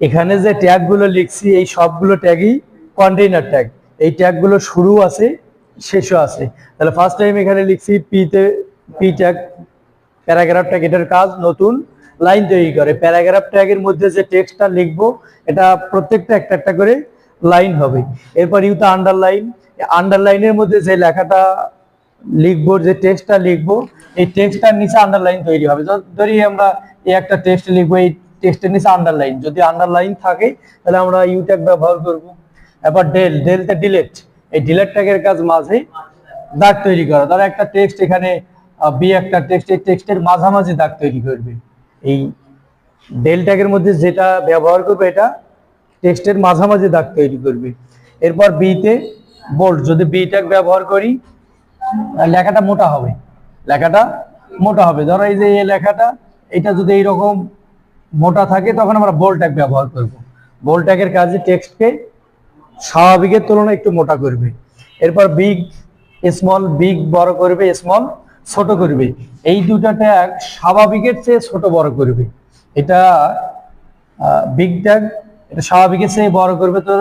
এখানে যে ট্যাগগুলো লিখছি, এই সবগুলো ট্যাগই কন্টেইনার ট্যাগ এই ট্যাগগুলো শুরু আছে, শেষও আছে। তাহলে ফার্স্ট টাইম এখানে লিখছি পিতে পি ট্যাগ প্যারাগ্রাফ ট্যাগ এটার কাজ নতুন লাইন তৈরি করে। প্যারাগ্রাফ ট্যাগের মধ্যে যে টেক্সটটা লিখব, এটা প্রত্যেকটা একটা একটা করে লাইন হবে। এরপর ইউতে আন্ডারলাইন আন্ডারলাইনের মধ্যে যে লেখাটা লিখব, যে টেক্সটটা লিখব, এই টেক্সটটার নিচে আন্ডারলাইন তৈরি হবে। ধরি আমরা এই একটা টেক্সট লিখব, এই টেক্সটের নিচে আন্ডারলাইন যদি আন্ডারলাইন থাকে, তাহলে আমরা ইউ ট্যাগ ব্যবহার করব। এরপর ডেল ডেলটা ডিলেট এই ডিলেট ট্যাগের কাজ মাঝে দাগ তৈরি করা। ধরো একটা টেক্সট এখানে বি একটা টেক্সট এই টেক্সটের মাঝামাঝি দাগ তৈরি করবে। এই ডেল ট্যাগের মধ্যে যেটা ব্যবহার করবে এটা টেক্সটের মাঝামাঝি দাগ তৈরি করবে। এরপর বিতে বোল্ড যদি বি ট্যাগ ব্যবহার করি লেখাটা মোটা হবে। লেখাটা মোটা হবে। ধরো এই যে এই লেখাটা, এটা যদি এইরকম মোটা থাকে, তখন আমরা বোল্ড ট্যাগ ব্যবহার করব। বোল্ড ট্যাগের কাজে টেক্সটকে স্বাভাবিকের তুলনায় একটু মোটা করবে। এরপর বিগ স্মল বিগ বড় করবে স্মল ছোট করবে। এই দুটা ট্যাগ স্বাভাবিকের চেয়ে ছোট বড় করবে। এটা বিগ ট্যাগ এটা স্বাভাবিকের চেয়ে বড় করবে। তো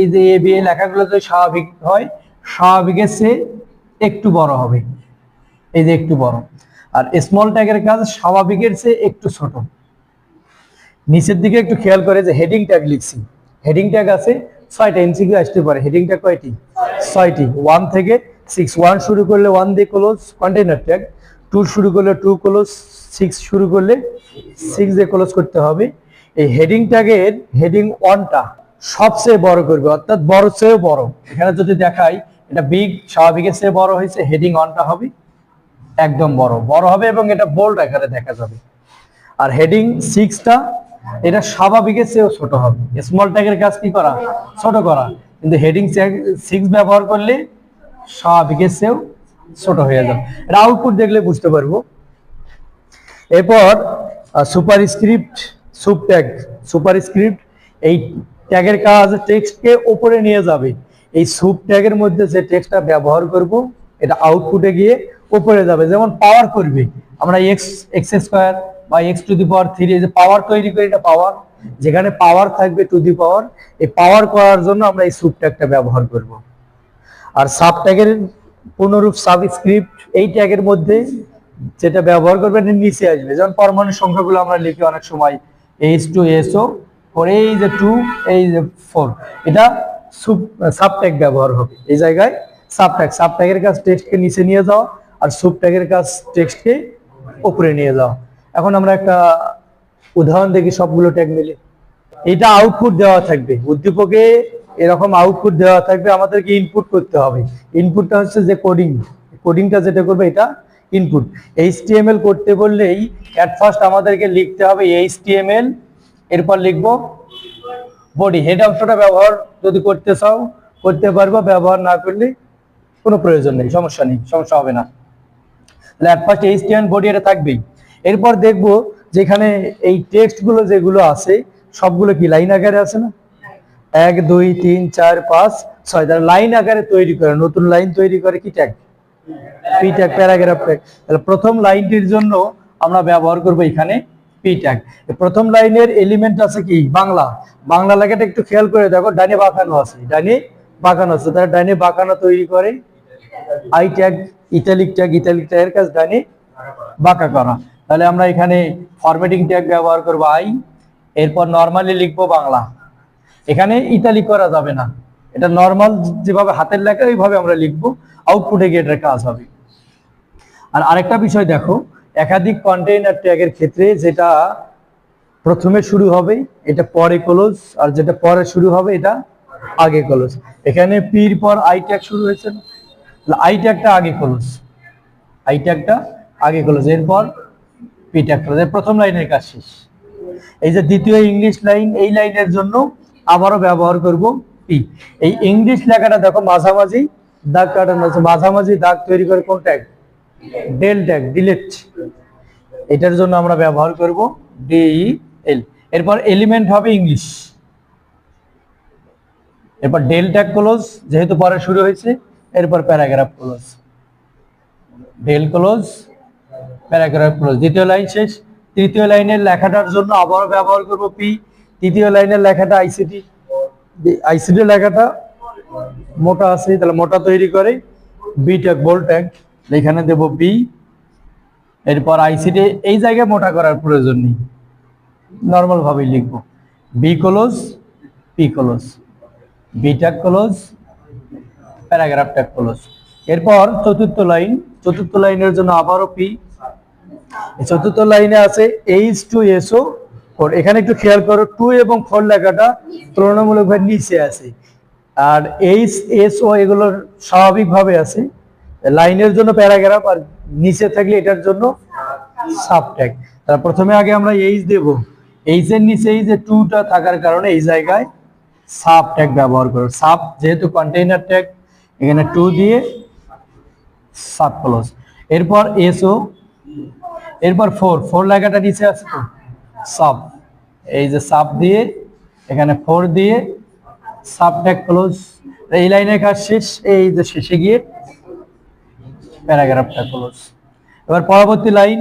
এই যে এ বি এ লেখাগুলো যদি স্বাভাবিক হয়, স্বাভাবিকের চেয়ে একটু বড় হবে। এই যে একটু বড়। আর স্মল ট্যাগের কাজ স্বাভাবিকের চেয়ে একটু ছোট। নিচের দিকে একটু খেয়াল করে যে হেডিং ট্যাগ লিখছি। হেডিং ট্যাগ আছে, ছয়টা এমসিকিউ আসতে পারে। হেডিং ট্যাগ কয়টি? ছয়টি। ওয়ান থেকে সিক্স ওয়ান শুরু করলে ওয়ান দিয়ে ক্লোজ কন্টেনার ট্যাগ টু শুরু করলে টু ক্লোজ সিক্স শুরু করলে সিক্স দিয়ে ক্লোজ করতে হবে। এই হেডিং ট্যাগের হেডিং ওয়ানটা সবচেয়ে বড় করবে। অর্থাৎ বড় চেয়েও বড়। এখানে যদি দেখাই, এটা বিগ স্বাভাবিকের চেয়ে বড় হয়েছে। হেডিং ওয়ানটা হবে একদম বড়। বড় হবে এবং এটা বোল্ড আকারে দেখা যাবে। আর হেডিং সিক্সটা এটা স্বাভাবিকের চেয়েও ছোট হবে। স্মল ট্যাগের কাজ কি করা? ছোট করা। কিন্তু হেডিং সিক্স ব্যবহার করলে স্বাভাবিকের চেয়েও ছোট হয়ে যাবে। এটা আউটপুট দেখলে বুঝতে পারব। এরপর superscript sup tag superscript এই ট্যাগের কাজ টেক্সটকে উপরে নিয়ে যাবে। এই সুপ ট্যাগের মধ্যে যে টেক্সটটা ব্যবহার করব, এটা আউটপুটে গিয়ে উপরে যাবে। যেমন পাওয়ার করবে। আমরা এক্স এক্স স্কোয়ার বা x to the power three যে পাওয়ার তৈরি করি, এটা পাওয়ার যেখানে পাওয়ার থাকবে টু দি পাওয়ার এই পাওয়ার করার জন্য আমরা এই ট্যাগটা ব্যবহার করব। আর সাব ট্যাগের পুনরূপ সাবস্ক্রিপ্ট এই ট্যাগের মধ্যে যেটা ব্যবহার করবেন এর নিচে আসবে। যেমন পরমাণু সংখ্যাগুলো আমরা লিখি অনেক সময় এইচ টু এসও ফোর এই যে টু এই যে ফোর এটা সাব ট্যাগ ব্যবহার হবে। এই জায়গায় সাব ট্যাগ সাব ট্যাগের কাজ টেক্সটকে নিচে নিয়ে যাওয়া আর সুপ ট্যাগের কাজ টেক্সটকে উপরে নিয়ে যাওয়া এখন আমরা একটা উদাহরণ দেখি, সবগুলো ট্যাগ মিলে। এটা আউটপুট দেওয়া থাকবে। উদ্দীপকে এরকম আউটপুট দেওয়া থাকবে, আমাদেরকে ইনপুট করতে হবে। ইনপুটটা হচ্ছে যে কোডিং কোডিংটা যেটা করবে, এটা ইনপুট এইচটিএমএল করতে বললেই অ্যাট ফার্স্ট আমাদেরকে লিখতে হবে এইচটিএমএল এরপর লিখব বডি হেড অংশটা ব্যবহার যদি করতে চাও, করতে পারব, ব্যবহার না করলে কোনো প্রয়োজন নেই, সমস্যা নেই, সমস্যা হবে না। তাহলে অ্যাট ফার্স্ট এইচটিএমএল বডি এটা থাকবেই। এরপর দেখব যেখানে এই টেক্সটগুলো যেগুলো আছে, সবগুলো কি লাইন আকারে আছে না? এক, দুই, তিন, চার, পাঁচ, ছয় তারা লাইন আকারে তৈরি করে, নতুন লাইন তৈরি করে কি tag P tag paragraph tag তাহলে প্রথম লাইনটির জন্য আমরা ব্যবহার করব এখানে পি ট্যাগ প্রথম লাইনের এলিমেন্ট আছে কি? বাংলা। বাংলা লেখাটা একটু খেয়াল করে দেখো, ডানে বাঁকানো আছে। ডানে বাঁকানো আছে, তাহলে ডানে বাঁকানো তৈরি করে I tag italic tag italic ট্যাগের কাজ ডানে বাঁকা করা। তাহলে আমরা এখানে ফরম্যাটিং ট্যাগ ব্যবহার করব আই এরপর নর্মালি লিখব বাংলা। এখানে ইতালি করা যাবে না। এটা নর্মাল যেভাবে হাতের লেখা, ওইভাবে আমরা লিখব। আউটপুটে গিয়ে এটার কাজ হবে। আর আরেকটা বিষয় দেখো, একাধিক কন্টেইনার ট্যাগের ক্ষেত্রে যেটা প্রথমে শুরু হবে, এটা পরে ক্লোজ আর যেটা পরে শুরু হবে, এটা আগে ক্লোজ এখানে পির পর আই ট্যাগ শুরু হয়েছে। আই ট্যাগটা আগে ক্লোজ আই ট্যাগটা আগে ক্লোজ এরপর পি ট্যাগ প্রথম লাইনের কাজ শেষ। এই যে দ্বিতীয় ইংলিশ লাইন, এই লাইনের জন্য আবারও ব্যবহার করব পি এই ইংলিশ লেখাটা দেখো মাঝামাঝি দাগ কাটানো আছে। মাঝামাঝি দাগ তৈরি করে কোন ট্যাগ ডেল ট্যাগ ডিলেট এটার জন্য আমরা ব্যবহার করব ডিই এল এরপর এলিমেন্ট হবে ইংলিশ। এরপর ডেল ট্যাগ ক্লোজ যেহেতু পরে শুরু হয়েছে, এরপর paragraph close del close paragraph close দ্বিতীয় লাইন শেষ। তৃতীয় লাইনের লেখাটার জন্য আবারও ব্যবহার করব পি তৃতীয় লাইনের লেখাটা আইসিটি আইসিটি লেখাটা মোটা আছে, তাহলে মোটা তৈরি করে বি ট্যাগ বোল ট্যাগ এখানে দেব বি এরপর আইসিটি এই জায়গায় মোটা করার প্রয়োজন নেই। নর্মাল ভাবেই লিখব। B close P close B tag close paragraph tag close এরপর চতুর্থ লাইন। চতুর্থ লাইনের জন্য আবারও পি চতুর্থ লাইনে আছে এইচ টু এসও ফোর এখানে একটু খেয়াল করো টু এবং ফোর লেখাটা তুলনামূলকভাবে নিচে আছে। আর এইচ এস ও এগুলোর স্বাভাবিকভাবে আছে। লাইনের জন্য প্যারাগ্রাফ আর নিচে থাকলে এটার জন্য সাব ট্যাগ তার প্রথমে আগে আমরা এইচ দেব। এইচ এর নিচে এই যে টুটা থাকার কারণে এই জায়গায় সাব ট্যাগ ব্যবহার করো। সাব যেহেতু কন্টেইনার ট্যাগ এখানে টু দিয়ে সাব ক্লোজ এরপর এসও এরপর ফোর ফোর লেখাটা নিচে আছে তো? সাব এই যে সাব দিয়ে, এখানে ফোর দিয়ে সাব ট্যাগ ক্লোজ এই লাইনের কাজ শেষ, এই যে শেষে গিয়ে প্যারাগ্রাফটা ক্লোজ এবার পরবর্তী line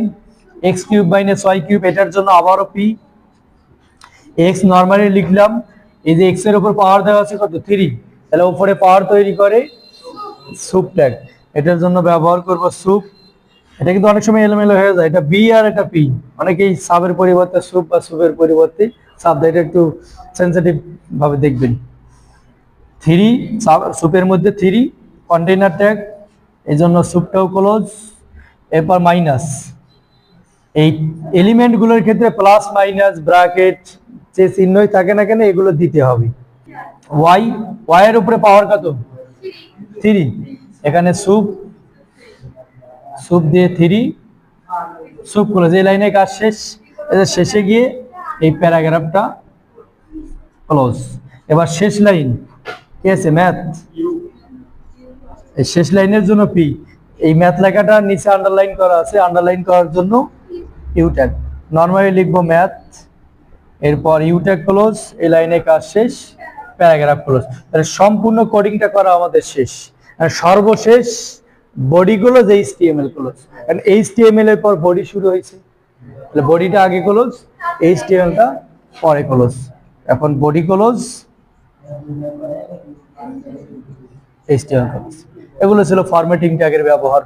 x cube minus y cube এটার জন্য আবারও পি এক্স নর্মালি লিখলাম, এই যে এক্সের উপর পাওয়ার দেওয়া আছে কত? থ্রি তাহলে উপরে পাওয়ার তৈরি করে সুপ ট্যাগ এটার জন্য ব্যবহার করব সুপ এটা কিন্তু অনেক সময় এলোমেলো হয়ে যায়। এটা বি আর এটা পি অনেকেই সাবের পরিবর্তে সুপ বা সুপের পরিবর্তে সাব এটা একটু সেন্সিটিভ ভাবে দেখবেন। থ্রি সুপের মধ্যে থ্রি কন্টেইনার ট্যাগ এই জন্য সুপটাও ক্লোজ এরপর মাইনাস এই এলিমেন্টগুলোর ক্ষেত্রে প্লাস মাইনাস ব্রাকেট যে চিহ্নই থাকে না কেন, এগুলো দিতে হবে। ওয়াই ওয়াই এর উপরে পাওয়ার কত? থ্রি এখানে সুপ সুপ দিয়ে থ্রি। সুপ ক্লোজ এই লাইনে কাজ শেষ শেষে গিয়ে এই প্যারাগ্রাফটা ক্লোজ। এবার শেষ লাইন। কি আছে? ম্যাথ। এই শেষ লাইনের জন্য পি। এই ম্যাথ লেখাটা নিচে আন্ডারলাইন করা আছে। আন্ডারলাইন করার জন্য ইউট্যাগ নর্মালি লিখব ম্যাথ। এরপর ইউট্যাগ ক্লোজ। এই লাইনে কাজ শেষ। Paragraph close. তাহলে সম্পূর্ণ কোডিংটা করা আমাদের শেষ। সর্বশেষ বডিগুলো যে এইচটিএমএল ক্লোজ কারণ এইচটিএমএল এর পর বডি শুরু হয়েছে, তাহলে বডিটা আগে ক্লোজ এইচটিএমএলটা পরে ক্লোজ এখন বডি ক্লোজ এইচটিএমএল ক্লোজ এগুলো ছিল ফরম্যাটিং ট্যাগের ব্যবহার।